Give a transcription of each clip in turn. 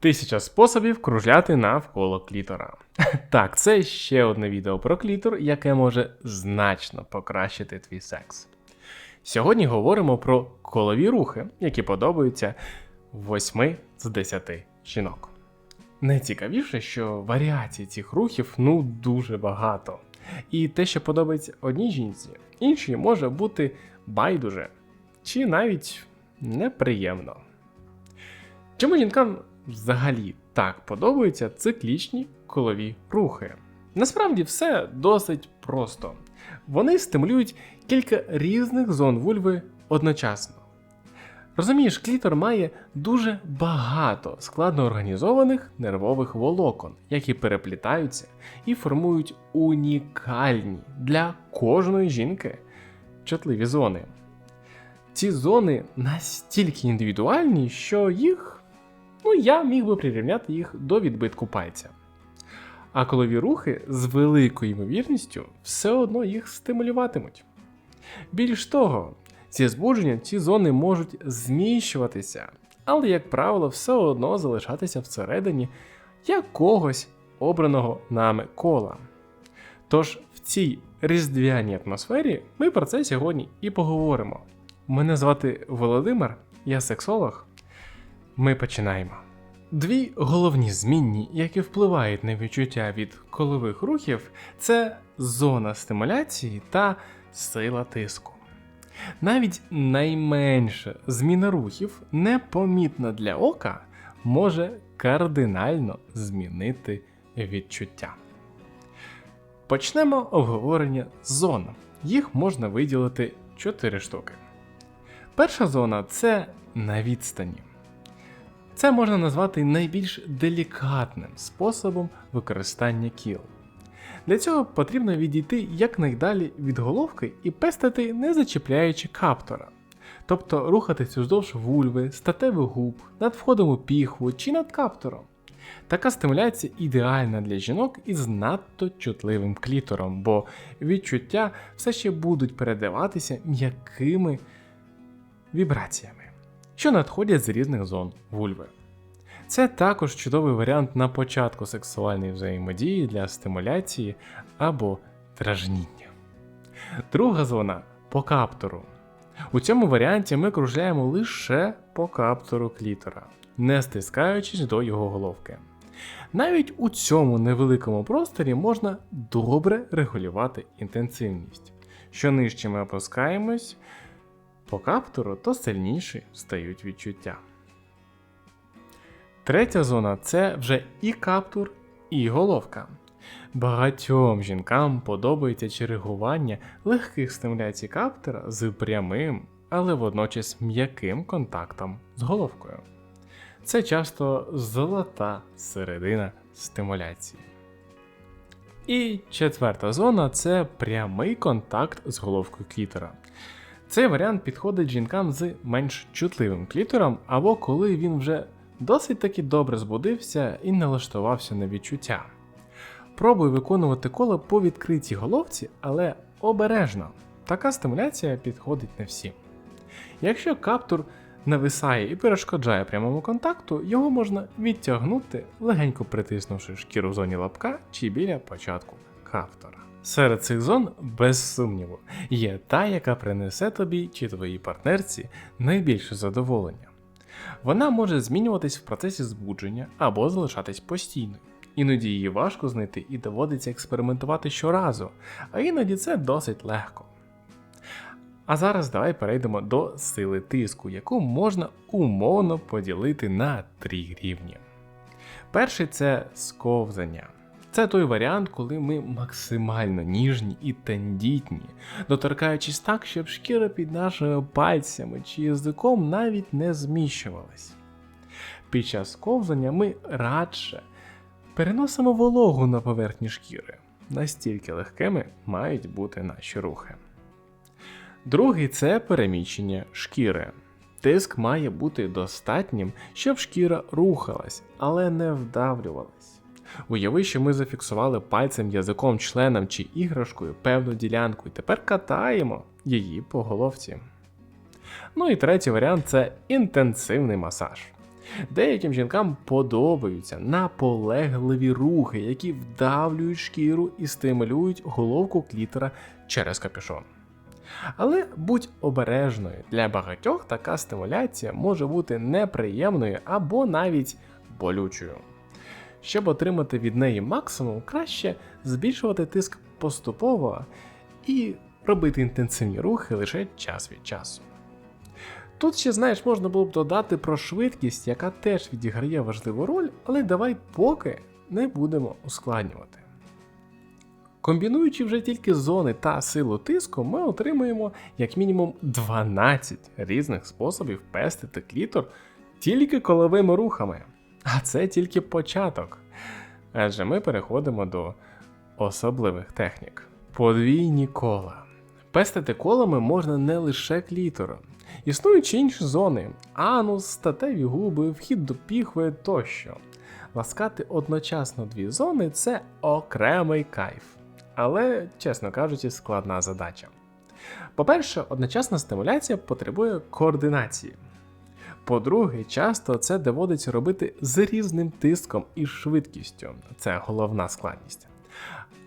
Тисяча способів кружляти навколо клітора. Так, це ще одне відео про клітор, яке може значно покращити твій секс. Сьогодні говоримо про колові рухи, які подобаються 8 з 10 жінок. Найцікавіше, що варіацій цих рухів ну дуже багато. І те, що подобається одній жінці, іншій може бути байдуже чи навіть неприємно. Чому жінкам взагалі так подобаються циклічні колові рухи? Насправді все досить просто. Вони стимулюють кілька різних зон вульви одночасно. Розумієш, клітор має дуже багато складно організованих нервових волокон, які переплітаються і формують унікальні для кожної жінки чутливі зони. Ці зони настільки індивідуальні, що їх, ну я міг би прирівняти їх до відбитку пальця. А колові рухи з великою ймовірністю все одно їх стимулюватимуть. Більш того, зі збудженням ці зони можуть зміщуватися, але, як правило, все одно залишатися всередині якогось обраного нами кола. Тож в цій різдвяній атмосфері ми про це сьогодні і поговоримо. Мене звати Володимир, я сексолог. Ми починаємо. Дві головні змінні, які впливають на відчуття від колових рухів, це зона стимуляції та сила тиску. Навіть найменша зміна рухів, непомітна для ока, може кардинально змінити відчуття. Почнемо обговорення зон. Їх можна виділити 4 штуки. Перша зона це на відстані. Це можна назвати найбільш делікатним способом використання кіл. Для цього потрібно відійти якнайдалі від головки і пестити, не зачіпляючи каптора, тобто рухатись уздовж вульви, статевих губ, над входом у піхву чи над каптором. Така стимуляція ідеальна для жінок із надто чутливим клітором, бо відчуття все ще будуть передаватися м'якими вібраціями, що надходять з різних зон вульви. Це також чудовий варіант на початку сексуальної взаємодії для стимуляції або дражніння. Друга зона по каптору. У цьому варіанті ми кружляємо лише по каптору клітора, не стискаючись до його головки. Навіть у цьому невеликому просторі можна добре регулювати інтенсивність. Що нижче ми опускаємось по каптору, то сильніші стають відчуття. Третя зона це вже і каптур, і головка. Багатьом жінкам подобається чергування легких стимуляцій каптера з прямим, але водночас м'яким контактом з головкою. Це часто золота середина стимуляції. І четверта зона це прямий контакт з головкою клітора. Цей варіант підходить жінкам з менш чутливим клітором або коли він вже досить таки добре збудився і налаштувався на відчуття. Пробуй виконувати коло по відкритій головці, але обережно. Така стимуляція підходить не всім. Якщо каптур нависає і перешкоджає прямому контакту, його можна відтягнути, легенько притиснувши шкіру в зоні лапка чи біля початку каптора. Серед цих зон, без сумніву, є та, яка принесе тобі чи твоїй партнерці найбільше задоволення. Вона може змінюватись в процесі збудження або залишатись постійною. Іноді її важко знайти і доводиться експериментувати щоразу, а іноді це досить легко. А зараз давай перейдемо до сили тиску, яку можна умовно поділити на три рівні. Перший це сковзання. Це той варіант, коли ми максимально ніжні і тендітні, доторкаючись так, щоб шкіра під нашими пальцями чи язиком навіть не зміщувалась. Під час ковзання ми радше переносимо вологу на поверхні шкіри, настільки легкими мають бути наші рухи. Другий це переміщення шкіри. Тиск має бути достатнім, щоб шкіра рухалась, але не вдавлювалась. Уяви, що ми зафіксували пальцем, язиком, членом чи іграшкою певну ділянку і тепер катаємо її по головці. Ну і третій варіант це інтенсивний масаж. Деяким жінкам подобаються наполегливі рухи, які вдавлюють шкіру і стимулюють головку клітора через капюшон. Але будь обережною, для багатьох така стимуляція може бути неприємною або навіть болючою. Щоб отримати від неї максимум, краще збільшувати тиск поступово і робити інтенсивні рухи лише час від часу. Тут ще, знаєш, можна було б додати про швидкість, яка теж відіграє важливу роль, але давай поки не будемо ускладнювати. Комбінуючи вже тільки зони та силу тиску, ми отримуємо як мінімум 12 різних способів пестити клітор тільки коловими рухами. А це тільки початок. Адже ми переходимо до особливих технік. Подвійні кола. Пестити колами можна не лише клітором. Існують інші зони: анус, статеві губи, вхід до піхви тощо. Ласкати одночасно дві зони це окремий кайф. Але, чесно кажучи, складна задача. По-перше, одночасна стимуляція потребує координації. По-друге, часто це доводиться робити з різним тиском і швидкістю. Це головна складність.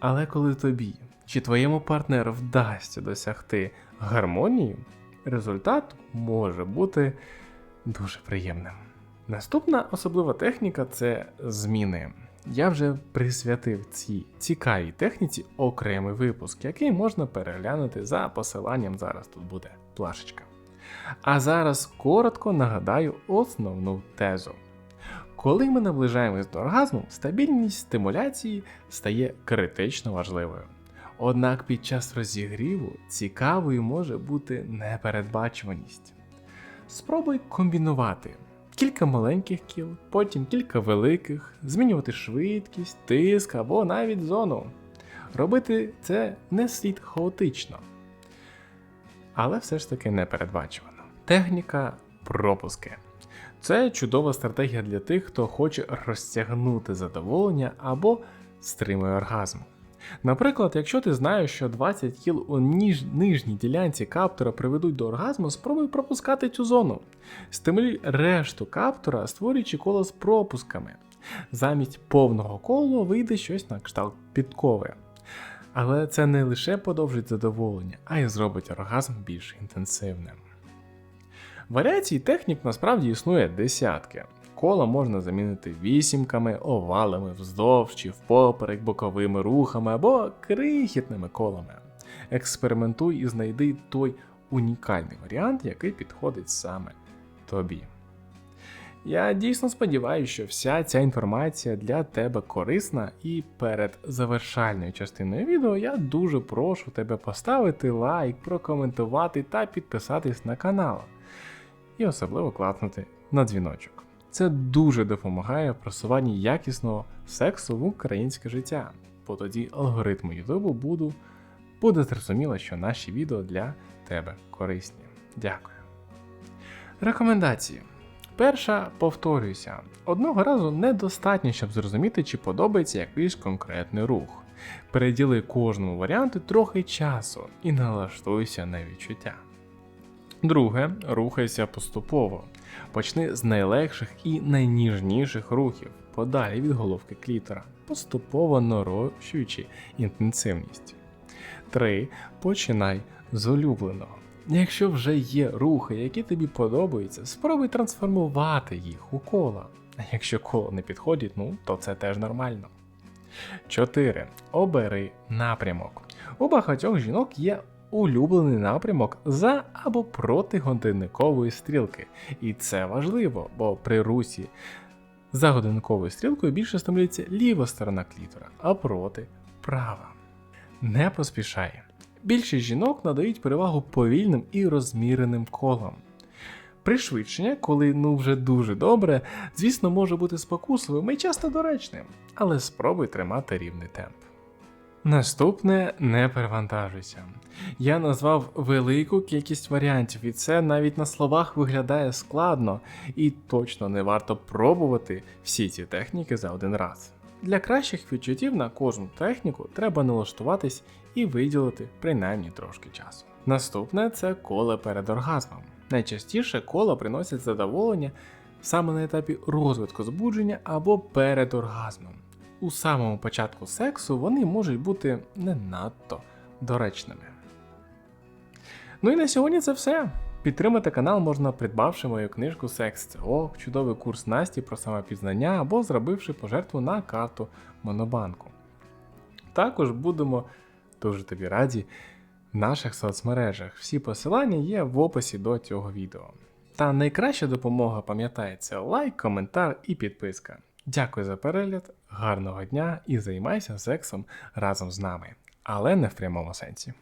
Але коли тобі чи твоєму партнеру вдасться досягти гармонії, результат може бути дуже приємним. Наступна особлива техніка це зміни. Я вже присвятив цій цікавій техніці окремий випуск, який можна переглянути за посиланням. Зараз тут буде плашечка. А зараз коротко нагадаю основну тезу. Коли ми наближаємось до оргазму, стабільність стимуляції стає критично важливою. Однак під час розігріву цікавою може бути непередбачуваність. Спробуй комбінувати кілька маленьких кіл, потім кілька великих, змінювати швидкість, тиск або навіть зону. Робити це не слід хаотично, але все ж таки непередбачувано. Техніка пропуски. Це чудова стратегія для тих, хто хоче розтягнути задоволення або стримує оргазм. Наприклад, якщо ти знаєш, що 20 кіл у ніж... нижній ділянці каптора приведуть до оргазму, спробуй пропускати цю зону. Стимулюй решту каптора, створюючи коло з пропусками. Замість повного кола вийде щось на кшталт підкови. Але це не лише подовжить задоволення, а й зробить оргазм більш інтенсивним. Варіацій технік насправді існує десятки. Кола можна замінити вісімками, овалами вздовж чи впоперек, боковими рухами або крихітними колами. Експериментуй і знайди той унікальний варіант, який підходить саме тобі. Я дійсно сподіваюся, що вся ця інформація для тебе корисна, і перед завершальною частиною відео я дуже прошу тебе поставити лайк, прокоментувати та підписатись на канал. І особливо класнути на дзвіночок. Це дуже допомагає в просуванні якісного сексу в українське життя, бо тоді алгоритму Ютубу буду, буде зрозуміло, що наші відео для тебе корисні. Дякую. Рекомендації. Перша, повторююся, одного разу недостатньо, щоб зрозуміти, чи подобається якийсь конкретний рух. Переділи кожному варіанту трохи часу і налаштуйся на відчуття. Друге, рухайся поступово. Почни з найлегших і найніжніших рухів, подалі від головки клітора, поступово нарощуючи інтенсивність. 3. Починай з улюбленого. Якщо вже є рухи, які тобі подобаються, спробуй трансформувати їх у коло. А якщо коло не підходить, ну то це теж нормально. 4. Обери напрямок. У багатьох жінок є улюблений напрямок за або проти годинникової стрілки. І це важливо, бо при русі за годинниковою стрілкою більше стимулюється ліва сторона клітора, а проти права. Не поспішай. Більшість жінок надають перевагу повільним і розміреним колам. Пришвидшення, коли ну вже дуже добре, звісно, може бути спокусливим і часто доречним, але спробуй тримати рівний темп. Наступне не перевантажуйся. Я назвав велику кількість варіантів, і це навіть на словах виглядає складно, і точно не варто пробувати всі ці техніки за один раз. Для кращих відчуттів на кожну техніку треба налаштуватись і виділити принаймні трошки часу. Наступне це коло перед оргазмом. Найчастіше коло приносять задоволення саме на етапі розвитку збудження або перед оргазмом. У самому початку сексу вони можуть бути не надто доречними. Ну і на сьогодні це все. Підтримати канал можна, придбавши мою книжку Секс це ок, чудовий курс Насті про самопізнання або зробивши пожертву на карту Монобанку. Також будемо дуже тобі раді в наших соцмережах. Всі посилання є в описі до цього відео. Та найкраща допомога пам'ятається лайк, коментар і підписка. Дякую за перегляд, гарного дня і займайся сексом разом з нами, але не в прямому сенсі.